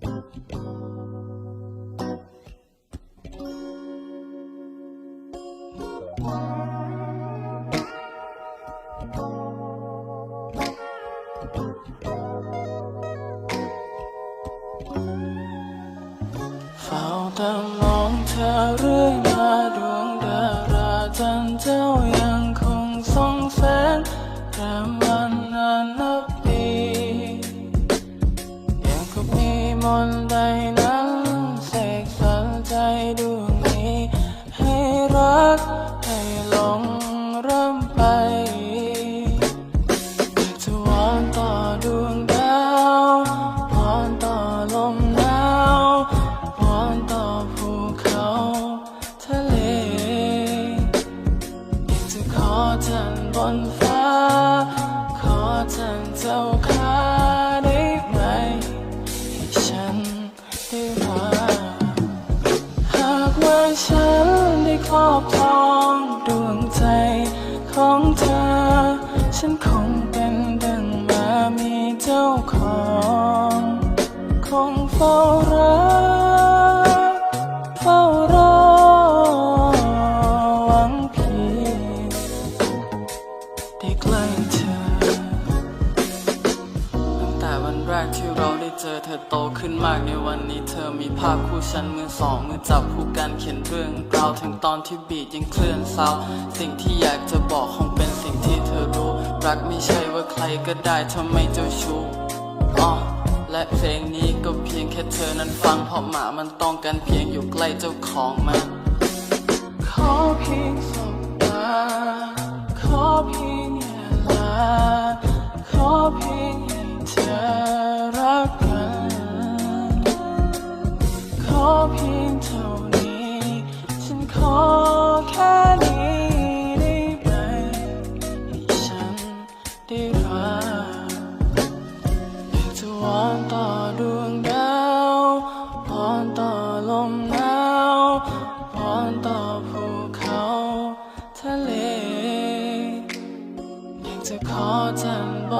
เฝ้าแต่มองเธอเรื่อยมาดวงดาราจันทร์เจ้ายังคงส่องแสงแรม จันท อนที่บีดยังเคลื่อนเศร้าสิ่งที่อยากจะบอกคงเป็นสิ่งที่เธอรู้ รักไม่ใช่ว่าใครก็ได้ทำไมเจ้าชู้อ๋อและเพลงนี้ก็เพียงแค่เธอนั้นฟังเพราะหมามันต้องการเพียงอยู่ใกล้เจ้าของมันขอเพียงสบตาขอเพียงอย่าลาขอเพียงให้เธอรักกันขอเพียง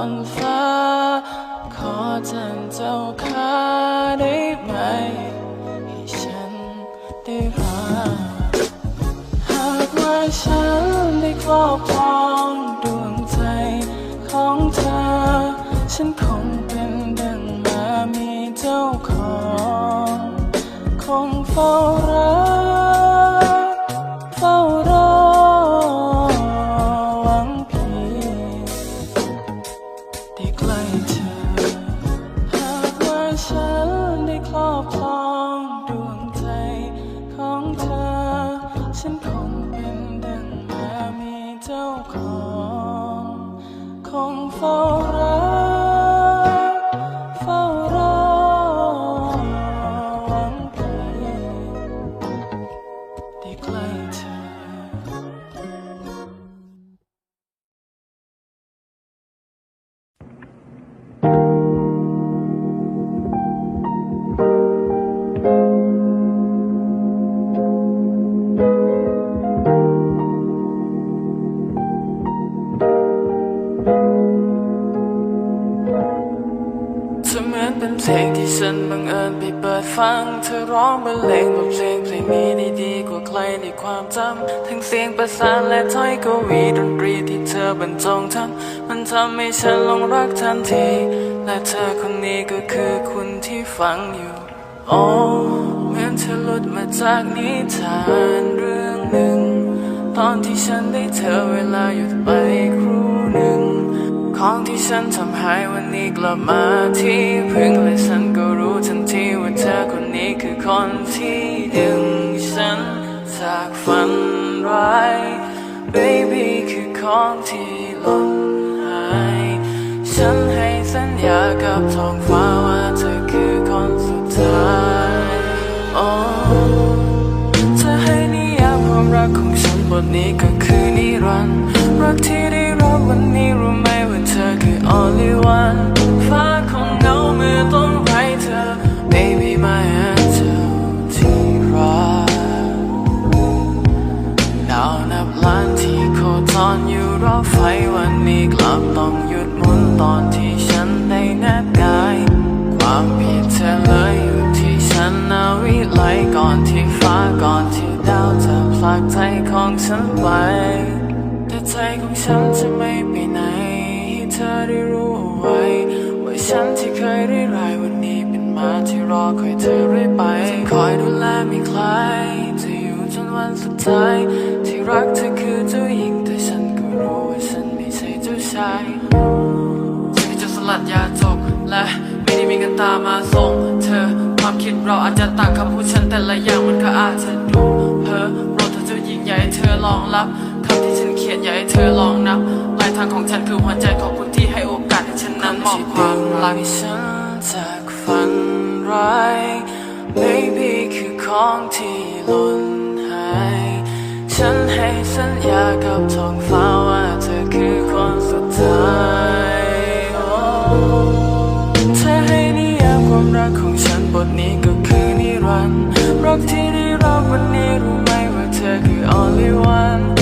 นทร์บนฟ้า ขอจันเจ้าขาได้ไหม ให้ฉันได้รักหากว่าฉันได้ครอบครองดวงใจของเธอ ฉันคง ของของคงเฝ้า ฉันบังเอิญไปเปิดฟังเธอร้องบรรเลงบทเพลงเพลงนี้ได้ดีกว่าใครในความจำทั้งเสียงประสานและถ้อยกวีดนตรีที่เธอบรรจงทำมันทำให้ฉันหลงรักทันที และเธอคนนี้ก็คือคุณที่ฟังอยู่โอ้เหมือนเธอหลุดมาจากนิทานเรื่องหนึ่ง ตอนที่ฉันได้เธอเวลาหยุดไปครู ของที่ฉันทำหายวันนี้กลับมาที่พึ่งและฉันก็รู้ทันทีว่าเธอคนนี้คือคนที่ดึงฉันจากฝันร้าย baby คือของที่หล่นหาย ฉันให้สัญญากับท้องฟ้าว่าเธอคือคนสุดท้ายโอ้เธอให้นิยามความรักของฉันบทนี้ก็คือนิรันดร์รักที่ ฟ้าคงเงาเมื่อต้องไเธอ Baby my angel ที่รักดาวนับล้านที่โคจรอยู่รอบไฟวันนี้กลับต้องหยุดหมุนตอนที่ฉันได้แนบกายความผิดเธอเลยอยู่ที่ฉันนาวิไลก่อนที่ฟ้าก่อนที่ดาวจะพลักใจของฉันไปแต่ใจของฉันจะไม่ไปไหน ให้เธอได้รู้ เคยได้รายวันนี้เป็นมาที่รอคอยเธอเรื่อยไปจะคอยดูแลไม่คลายจะอยู่จนวันสุดท้าย ที่รักเธอคือเจ้าหญิงแต่ฉันก็รู้ว่าฉันไม่ใช่เจ้าชายฉันก็จะสลัดยาจบและไม่ได้มีกันตามมาส่งเธอความคิดเราอาจจะต่างคำพูดฉันแต่ละอย่างมันก็อาจจะดูเพ้อโปรดเธอเจ้าหญิงอย่าให้เธอลองรับคำที่ฉันเขียนอย่าให้เธอลองนับลายทางของฉันคือหัวใจขอบคุณที่ให้โอกาส นั้นมอบความรักฉันจากฝันร้าย Maybe คือของที่หล่นหาย ฉันให้สัญญากับท้องฟ้าว่าเธอคือคนสุดท้ายโอ้เธอให้นิยามความรักของฉันบทนี้ก็คือนิรันดร์รักที่ได้รับวันนี้รู้ไหมว่าเธอคือ only one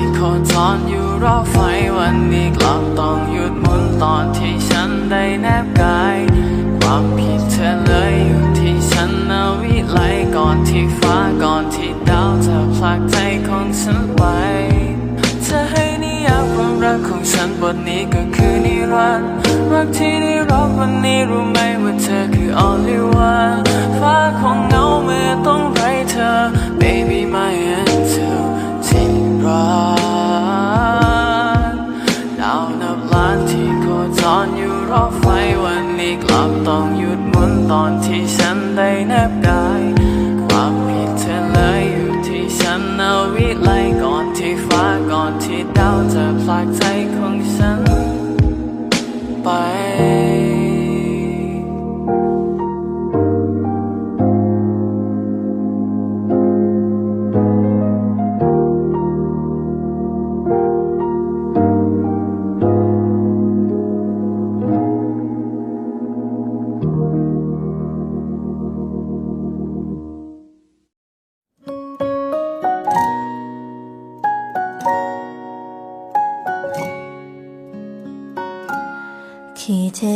ที่โคจรอยู่รอบไฟวันนี้กลับต้องหยุดหมุนตอนที่ฉันได้แนบกาย ความผิดเธอเลยอยู่ที่ฉันนาวิไลก่อนที่ฟ้าก่อนที่ดาวจะผลักใจของฉันไปเธอให้นิยามความรักของฉันบทนี้ก็คือนิรันดร์รักที่ได้รับวันนี้รู้ไหมว่าเธอคือ only one ฟ้าของเงาเมื่อต้องไร้เธอ baby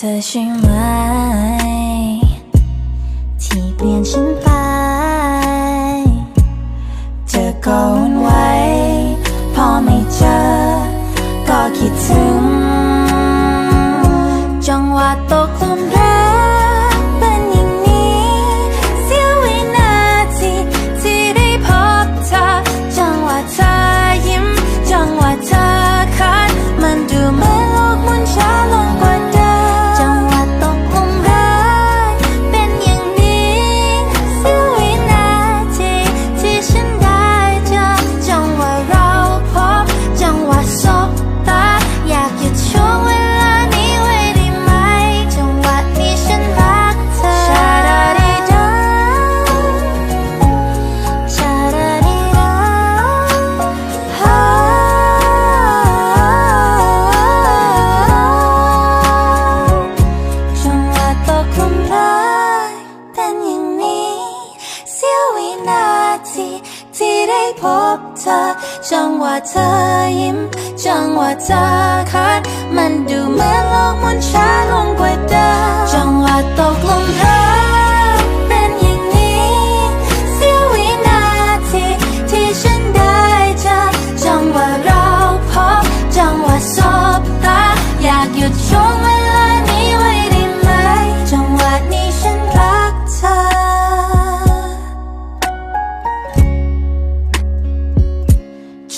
เธอใช่ไหม ที่เปลี่ยนฉันไป เธอก็วนไว้ พอไม่เจอ ก็คิดถึง จังหวะตกคลุมแพ จังหวะเธอยิ้ม จังหวะเธอคัด มันดูเหมือนโลกมันช้าลงกว่าเดิมจังหวะตกลงเธอย่างนี้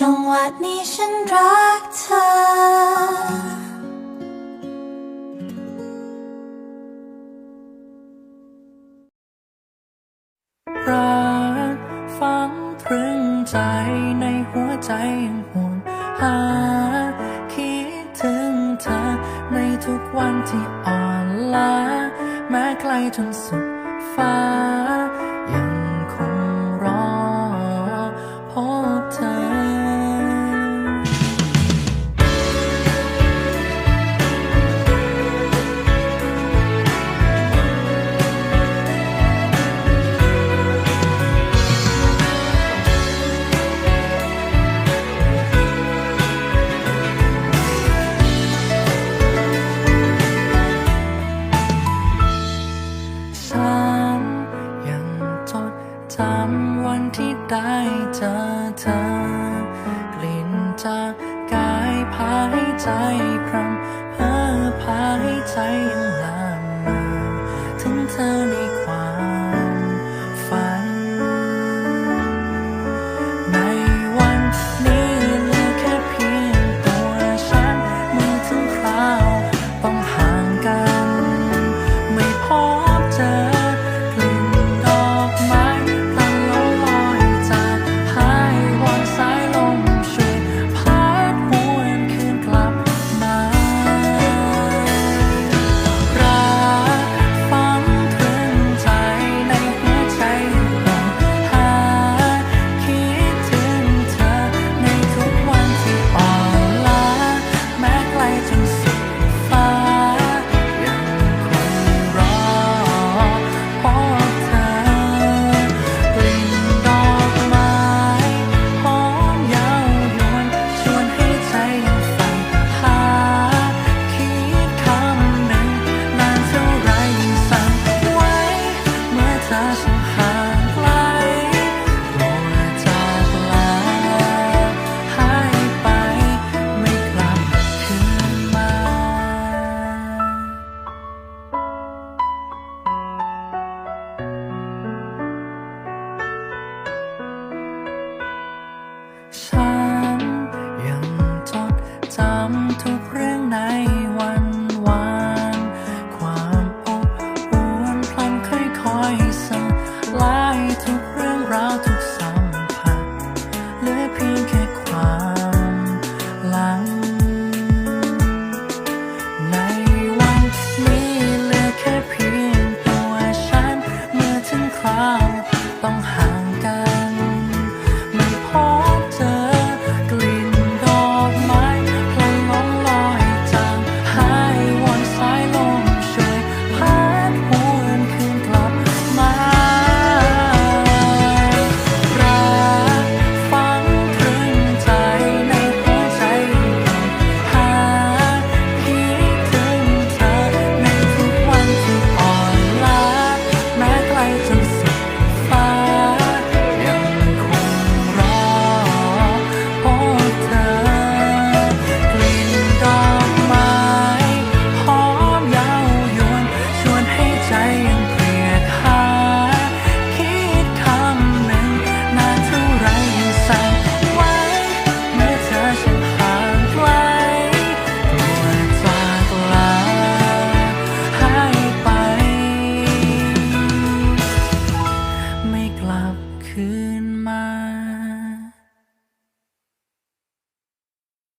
จังหวะนี้ฉันรักเธอรักฝังตรึงใจในหัวใจยังหวงหา คิดถึงเธอในทุกวันที่อ่อนล้าแม้ไกลจนสุดฟ้า ที่ได้เจอเธอกลิ่นจากกายพายใจพรำเพื่อพายใจ